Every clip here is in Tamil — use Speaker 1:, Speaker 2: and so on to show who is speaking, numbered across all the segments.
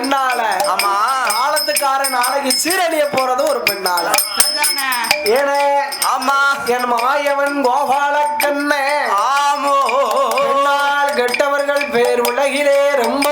Speaker 1: பெண்ணால.
Speaker 2: ஆமா.
Speaker 1: காலத்துக்கார நாளைக்கு சீரழிய போறது ஒரு பெண்ணால. ஏனே?
Speaker 2: ஆமா.
Speaker 1: என் மாயவன் கோபால கண்ணே
Speaker 2: ஆமோ
Speaker 1: கெட்டவர்கள் பேர் உலகிலே ரொம்ப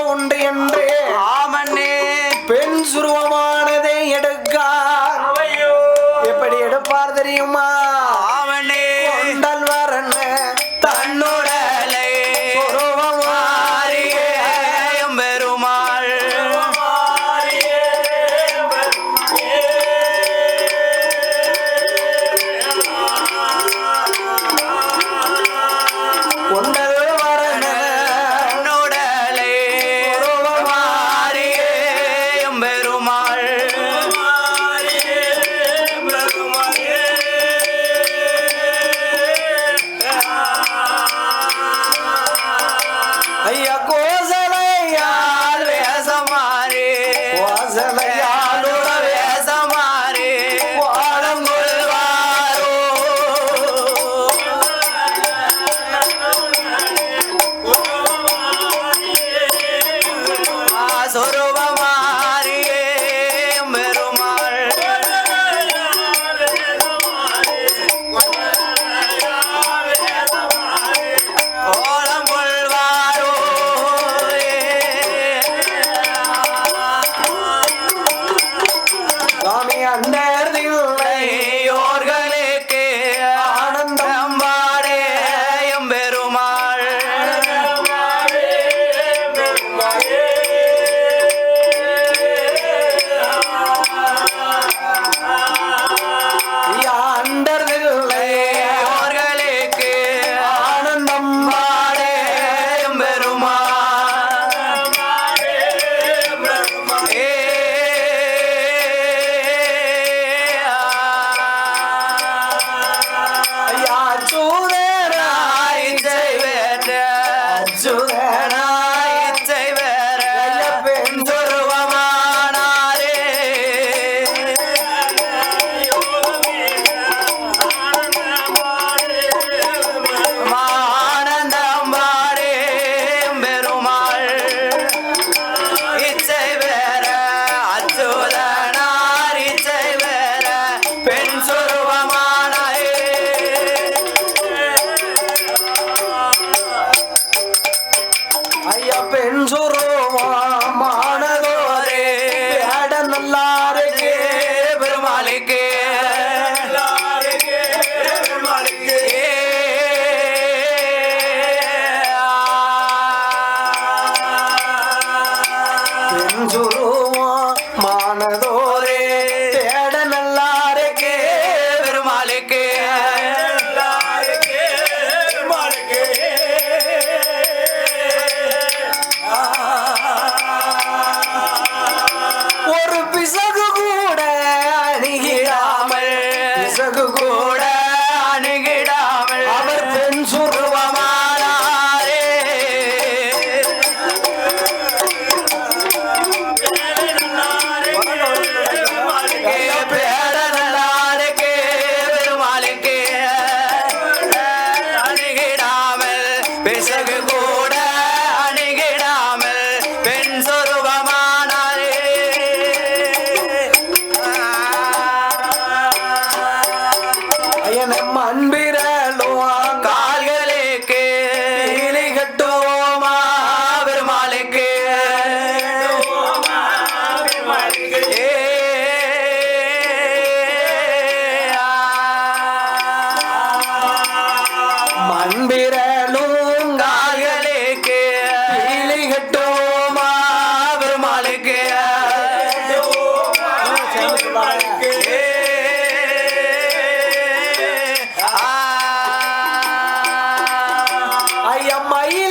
Speaker 1: Mas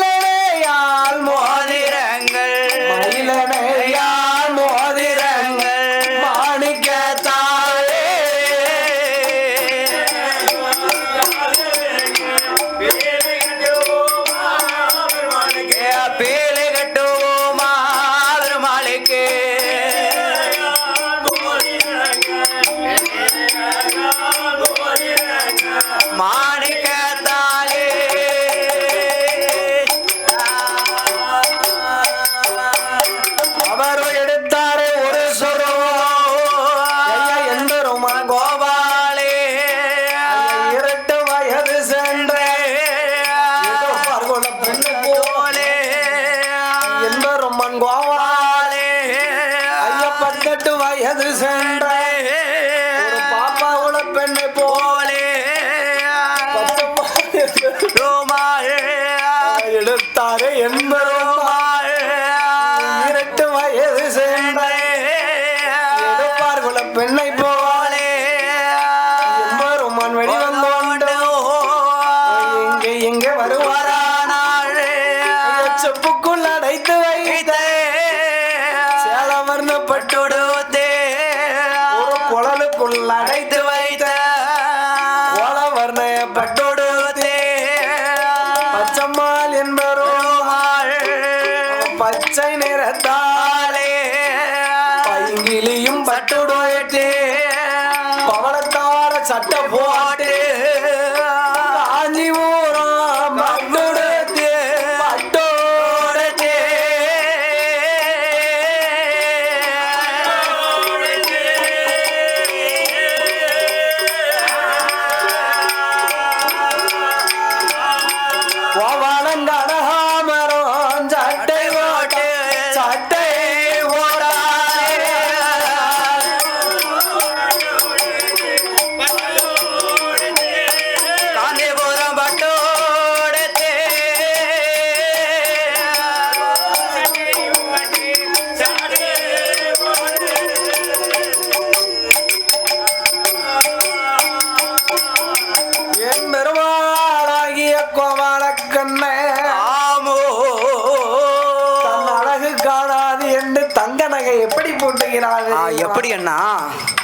Speaker 1: நாட்டு
Speaker 2: வயது சென்றே.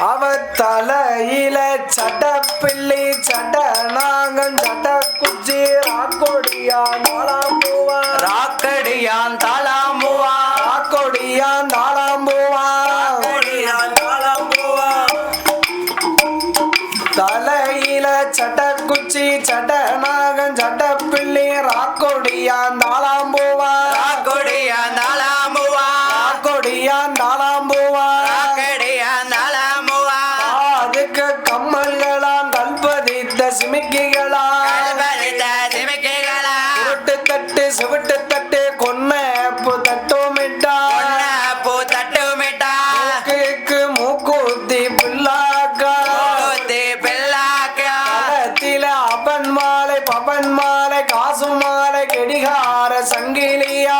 Speaker 2: அவர் தலையில சட்ட பிள்ளி சட்ட நாங்கள் சட்ட குச்சி
Speaker 1: ராக்கொடியான்
Speaker 2: தாளாமுவா
Speaker 1: ராக்கடியான்
Speaker 2: தாளாமுவா
Speaker 1: ராக்கொடியான்
Speaker 2: தாளா சங்கிலியா?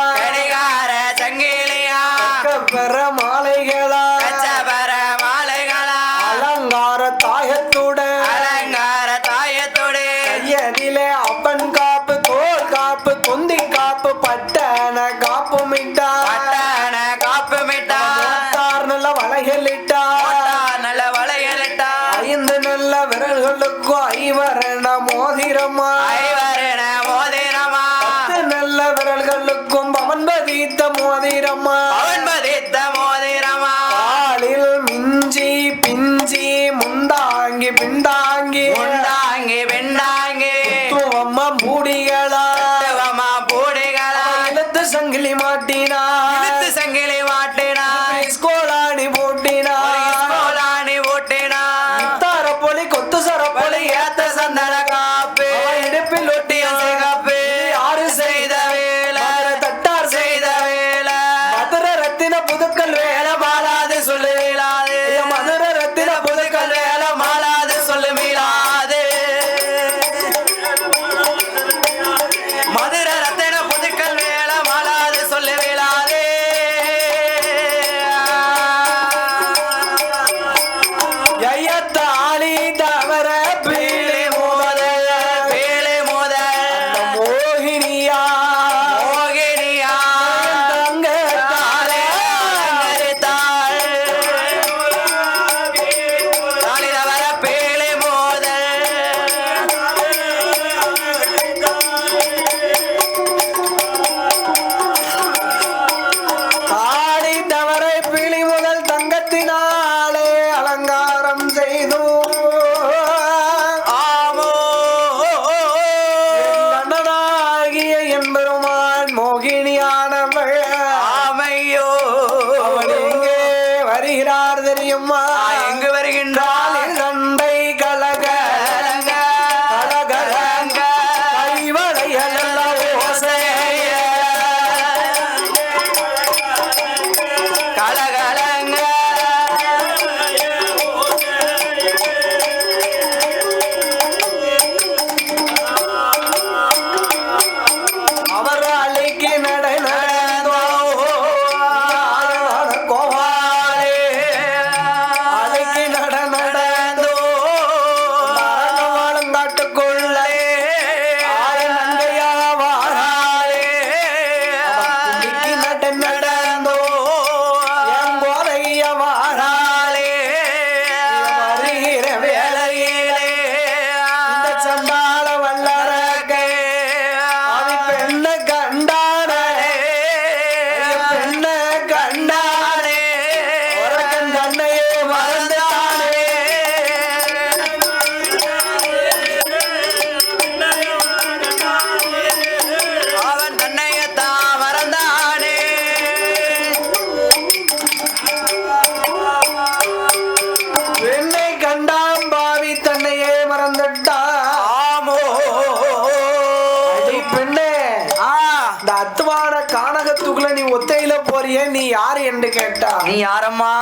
Speaker 2: போறியே நீ யாரு என்று கேட்டா?
Speaker 1: நீ யாரம்மா?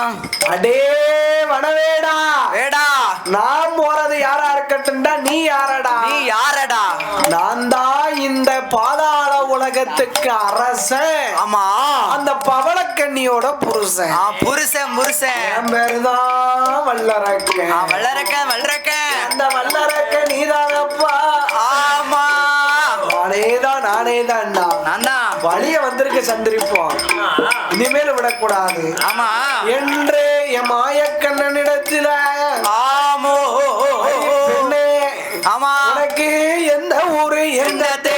Speaker 2: அடே வனவேடா
Speaker 1: வேடா.
Speaker 2: நான் போறது யாரா இருக்கட்டும்டா நீ யாரடா?
Speaker 1: நீ யாரடா?
Speaker 2: நான் தான் இந்த பாதாள உலகத்துக்கு அரசன்.
Speaker 1: ஆமா.
Speaker 2: அந்த பவளக்கண்ணியோட புருஷன்.
Speaker 1: ஆ, புருஷன் புருஷன்
Speaker 2: என் பேருதான் வல்லரக்கன்.
Speaker 1: ஆ, வளரக்க வளரக்க
Speaker 2: அந்த வல்லரக்க நீதானப்பா.
Speaker 1: ஆமா.
Speaker 2: நானேதான் நானேதான்டா
Speaker 1: நான் தான்
Speaker 2: வழிய வந்திருக்க சந்திரிப்போம் இனிமேல் விடக்கூடாது.
Speaker 1: ஆமா.
Speaker 2: என்று என் மாயக்கண்ணனிடத்தில
Speaker 1: ஆமோ. ஆமா.
Speaker 2: உனக்கு எந்த ஊரு எந்த
Speaker 1: இந்த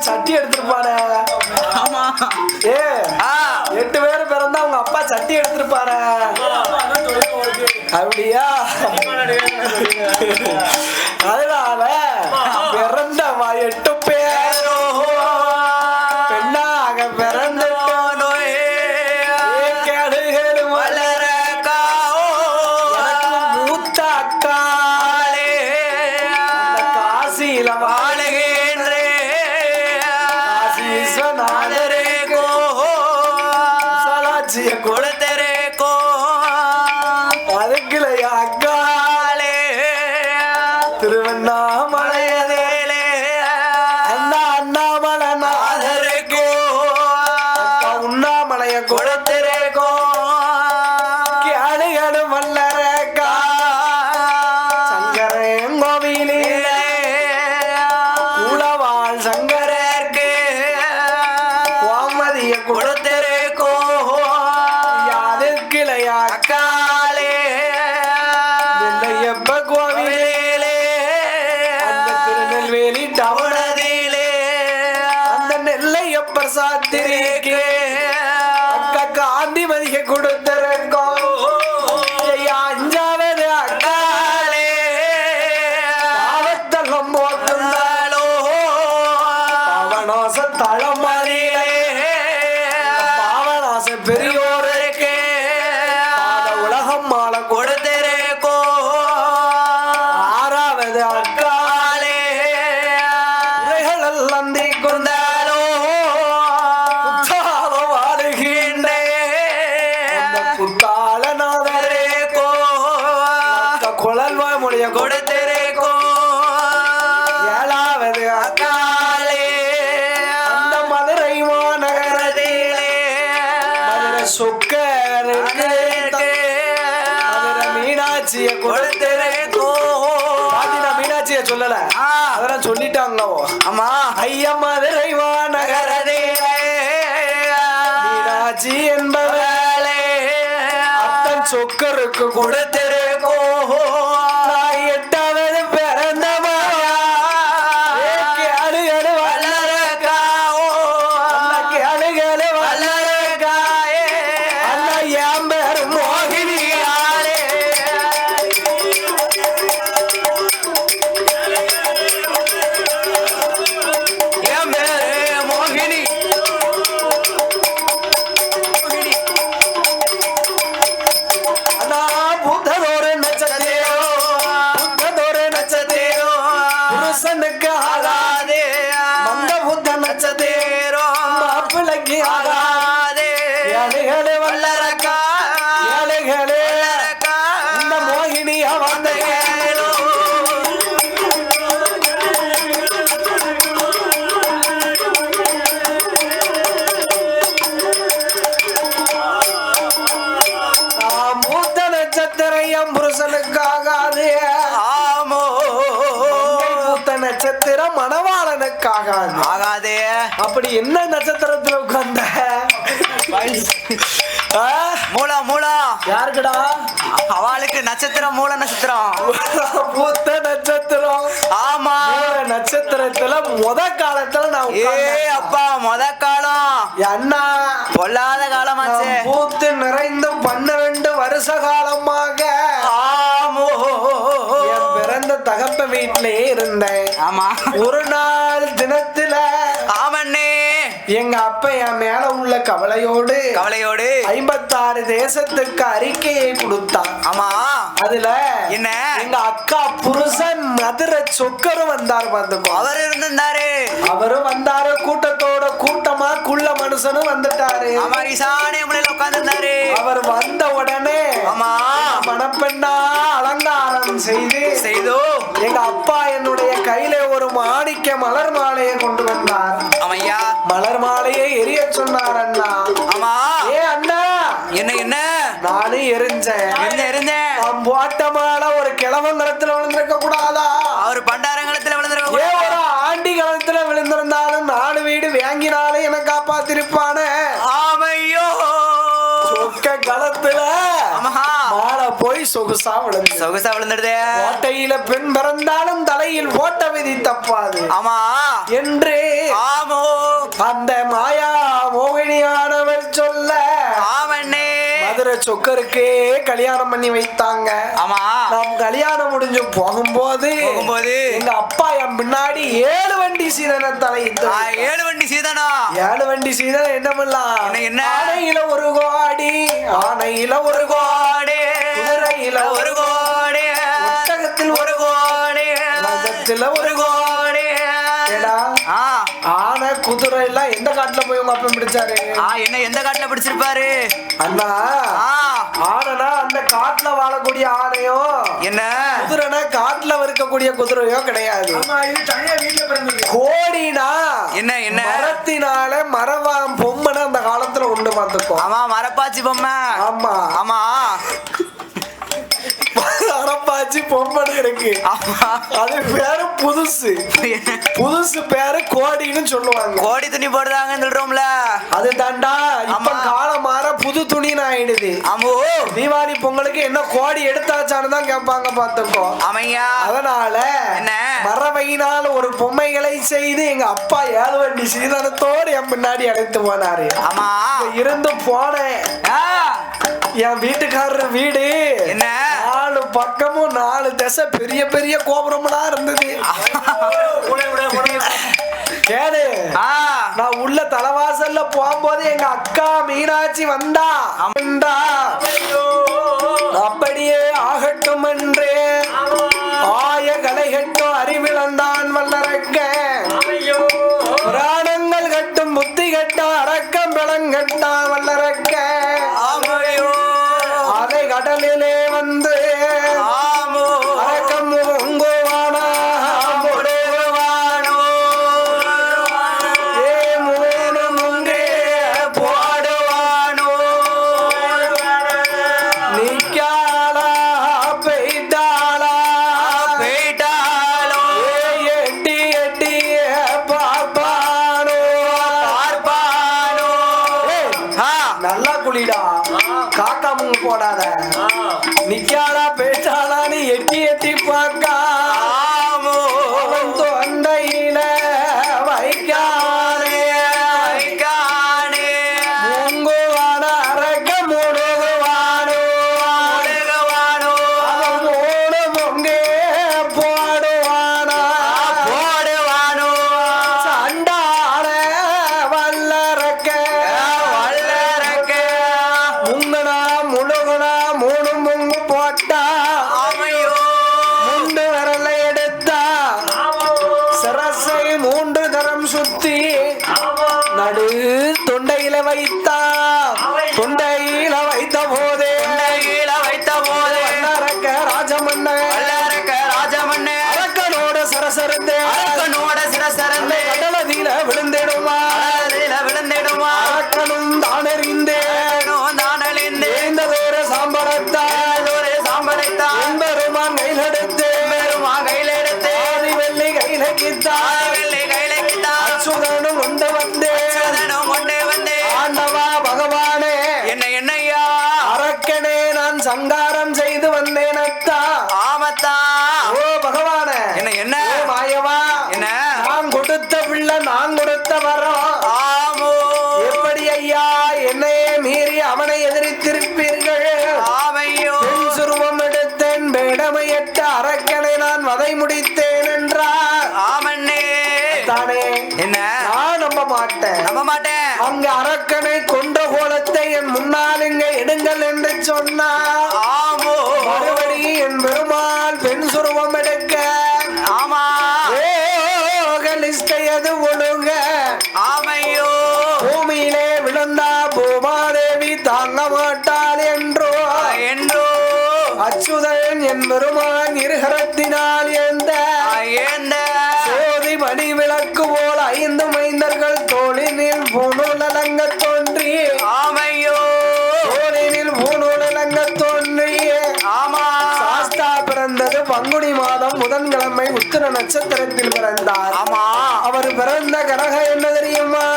Speaker 2: சட்டி எடுத்திருப்பானே.
Speaker 1: ஆமா.
Speaker 2: ஏ
Speaker 1: ஆ.
Speaker 2: எட்டு பேர் பிறந்தா உங்க அப்பா சட்டி எடுத்திருப்பாரு. அப்படியா? அதனால பிறந்தவா எட்டு குழல் மொழிய கொடு
Speaker 1: கொடுத்திருக்கோ
Speaker 2: ஏழாவது அக்காலே. அந்த மதுரை மாநகரத்திலே. மதுரை மதுரை மீனாட்சிய கொடுத்திருக்கோ பாத்தீங்கன்னா மீனாட்சிய சொல்லல. அதெல்லாம் சொல்லிட்டாங்களோ
Speaker 1: ஆமா.
Speaker 2: ஐயா மதுரை மாநகரத்திலே. மீனாட்சி என்பவளே சொக்கருக்கு
Speaker 1: கொடுத்திருக்கோம்.
Speaker 2: அப்படி என்ன நட்சத்திரத்துல உட்கார்ந்த?
Speaker 1: மூலா மூலா
Speaker 2: யாருக்குடா?
Speaker 1: அவளுக்கு நட்சத்திரம் மூல நட்சத்திரம்.
Speaker 2: மூத்த நட்சத்திரம்.
Speaker 1: ஆமா.
Speaker 2: நட்சத்திரத்துல முத காலத்துல நான்
Speaker 1: ஏ. அப்பா முத காலம்.
Speaker 2: அண்ணா
Speaker 1: பொல்லாத காலமாச்சே.
Speaker 2: பூத்து நிறைந்து பன்னிரண்டு வருஷ காலமாக.
Speaker 1: ஆமோ
Speaker 2: பிறந்த தகப்ப வீட்டிலேயே இருந்தேன்.
Speaker 1: ஆமா.
Speaker 2: ஒரு நாள் கவலையோடு
Speaker 1: கவலையோடு
Speaker 2: ஐம்பத்தாறு தேசத்துக்கு அறிக்கையை கொடுத்தான்.
Speaker 1: ஆமா.
Speaker 2: அதுல
Speaker 1: என்ன?
Speaker 2: எங்க அக்கா புருஷன் மதுரை சொக்கரும் வந்தார் பார்த்துக்கோ.
Speaker 1: அவர் இருந்திருந்தாரு.
Speaker 2: அவரும் வந்தாரு கூட்டத்தோட கூட்டமா குள்ள மனுஷனும் வந்துட்டாரு.
Speaker 1: ஆமா ஈசானிய முனையில உட்கார்ந்திருந்தாரு.
Speaker 2: அவர் வந்த உடனே
Speaker 1: ஆமா.
Speaker 2: மணப்பெண்ணா அலங்காரம் செய்து
Speaker 1: செய்தோ?
Speaker 2: எங்க அப்பா என்னுடைய கையில ஒரு மாணிக்க மலர் மாலையை கொண்டு வந்தார்.
Speaker 1: ஆமையா.
Speaker 2: மலர் மாலையை சொன்னார் அண்ணா
Speaker 1: ஆமா.
Speaker 2: ஏ அண்ணா.
Speaker 1: என்ன என்ன?
Speaker 2: நானும் எரிஞ்சேன்.
Speaker 1: இருந்த இருந்தேன்
Speaker 2: நான் போட்ட மாலை ஒரு கிழவங்கரத்துல விழுந்திருக்க கூடாதா?
Speaker 1: அவர் பண்டாரங்களத்துல
Speaker 2: ஏ
Speaker 1: விழுந்திருக்க
Speaker 2: ஒரு ஆண்டி காலத்துல விழுந்திருந்தாலும் நாலு வீடு வாங்கினாலும் என்ன காப்பாத்திருப்பானே போய் சொகுசா விழுந்து.
Speaker 1: சொகுசா விழுந்துடுதே.
Speaker 2: ஓட்டையில பெண் பிறந்தாலும் தலையில் ஓட்ட விதி தப்பாது.
Speaker 1: ஆமா.
Speaker 2: என்று
Speaker 1: ஆமோ.
Speaker 2: அந்த மாயா மோகினியானவர் சொல்ல
Speaker 1: ஆமண்ணே.
Speaker 2: மதுரை சொக்கருக்கே கல்யாணம் பண்ணி வைத்தாங்க.
Speaker 1: ஆமா.
Speaker 2: நாம் கல்யாணம் முடிஞ்சு போகும்போது
Speaker 1: போகும்போது
Speaker 2: எங்க அப்பா என் பின்னாடி ஏழு வண்டி சீதன தலையிட்டு
Speaker 1: ஏழு வண்டி சீதனா?
Speaker 2: ஏழு வண்டி சீதனம் என்ன பண்ணலாம்
Speaker 1: என்ன?
Speaker 2: ஆனையில ஒரு கோடி ஆனையில ஒரு கோடி அப்பன் பிடிச்சாரு.
Speaker 1: ஆ என்ன எந்த காட்டுல பிடிச்சிருப்பாரு?
Speaker 2: அண்ணா
Speaker 1: ஆ.
Speaker 2: ஆனைனா அந்த காட்டுல வாழக்கூடிய ஆனையோ
Speaker 1: என்ன?
Speaker 2: குதிரைனா காட்டுல இருக்கக்கூடிய குதிரையோ கிடையாது. கோடினா
Speaker 1: என்ன என்ன?
Speaker 2: மரத்தினால மரவாம் பொம்மனை அந்த காலத்துல உண்டு பார்த்துக்கோ.
Speaker 1: ஆமா மரப்பாச்சி பொம்மை.
Speaker 2: ஆமா.
Speaker 1: ஆமா.
Speaker 2: அரப்பாச்சி பொம்மனை இருக்கு அது பேரு புதுசு. புதுசு பேரு கோடின்னு சொல்லுவாங்க.
Speaker 1: கோடி துணி போடுறாங்கன்னு சொல்றோம்ல.
Speaker 2: அது தாண்டா இப்ப. காலம் மாற புது துணின்னு ஆயிடுது.
Speaker 1: ஆமோ.
Speaker 2: தீபாவளி பொங்கலுக்கு என்ன கோடி எடுத்தாச்சான்னு தான் கேட்பாங்க பார்த்துக்கோ.
Speaker 1: அமையா
Speaker 2: அதனால
Speaker 1: என்ன?
Speaker 2: மரபையினால் ஒரு பொம்மைகளை செய்து எங்க அப்பா ஏழு வண்டி சீதனத்தோடு என் பின்னாடி அழைத்து போனாரு.
Speaker 1: ஆமா.
Speaker 2: இருந்து போனேன். என் வீட்டுக்காரர் வீடு.
Speaker 1: என்ன?
Speaker 2: பக்கமும் நாலு திசை பெரிய பெரிய கோபுரம்லாம் இருந்தது. கேளு. நான் உள்ள தலைவாசல்ல போகும்போது எங்க அக்கா மீனாட்சி வந்தா. வந்தா. அப்படியே ஆகட்டும் என்றே ஆய கலைகட்டும் அறிவிழந்தான் போடாத. நிக்காதா மூன்று தரம் சுத்தி நடு தொண்டையில
Speaker 1: வைத்தார்
Speaker 2: அரக்கனை நான் வதை முடித்தேன் என்றார்
Speaker 1: ஆமண்ணே.
Speaker 2: தானே
Speaker 1: என்ன?
Speaker 2: நான் நம்ப மாட்டேன்.
Speaker 1: நம்ப மாட்டேன்.
Speaker 2: அங்கு அரக்கனை கொன்ற கோலத்தை என் முன்னால் இங்கே எடுங்கள் என்று சொன்னார். பெருமான் இருகரத்தினால் ஏந்த
Speaker 1: ஏந்த
Speaker 2: சோதி மணி விளக்கு போல் ஐந்து மைந்தர்கள் தோளினில் பூணூல் தோன்றி.
Speaker 1: ஆமையோ.
Speaker 2: தோளினில் பூணூல் தோன்றியே.
Speaker 1: ஆமா.
Speaker 2: சாஸ்தா பிறந்தது பங்குனி மாதம் புதன்கிழமை உத்திர நட்சத்திரத்தில் பிறந்தார்.
Speaker 1: ஆமா.
Speaker 2: அவர் பிறந்த கனக என்ன தெரியுமா?